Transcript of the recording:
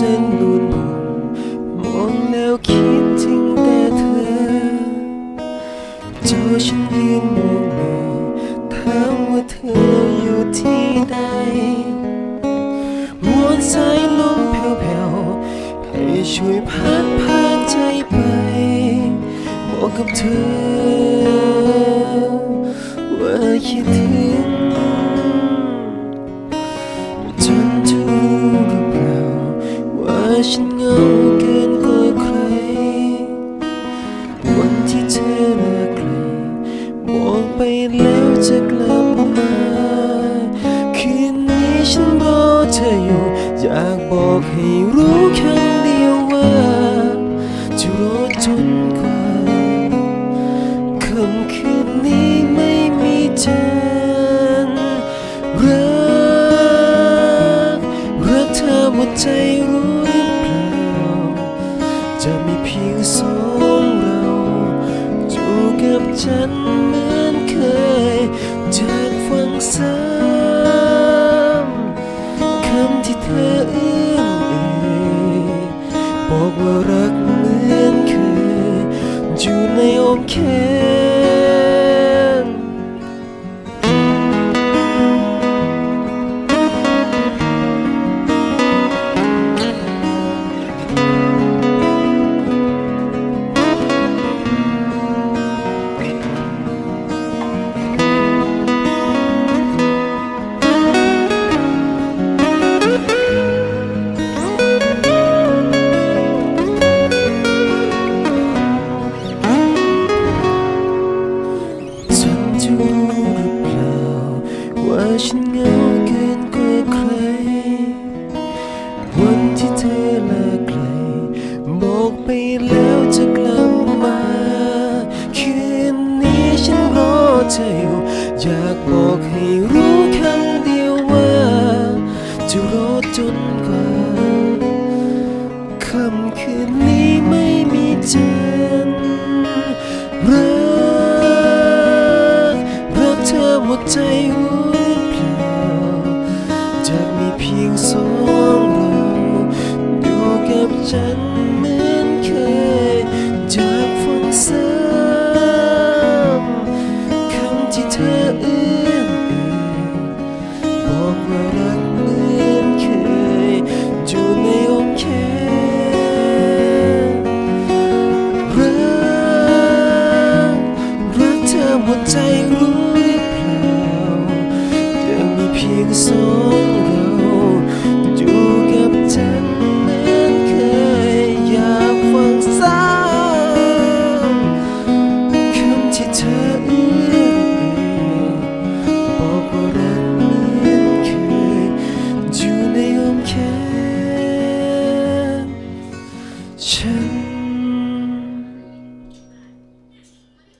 สิ้นบุญมองแล้วคิดถึงแต่เธอเจอฉันยืนมองเธอถามว่าเธออยู่ที่ใดมวนสายลมแผ่วๆให้ช่วยพัดพาใจไปบอกกับเธอว่าคิดถึง ฉันเหงาเกินกว่าใคร วันที่เธอลิกไกลบอกไปแล้วจะกลับมาคืนนี้ฉันรอเธออยู่ อยากบอกให้รู้คำเดียวว่าจะรอจนกว่า ฉันเหมือนเคยจากฟังซ้ำคำที่เธอเอื้อนเอ่ยบอกว่ารักเหมือนเคยอยู่ในอ้อมแขน ว่าฉันเหงาเกินกว่าใคร วันที่เธอลาไกลบอกไปแล้วจะกลับมา คืนนี้ฉันรอเธออยู่อยากบอกให้รู้คำเดียวว่า จะรอจนกว่าคำคืนนี้ไม่มีจันรักรักเธอหมดใจหรื กั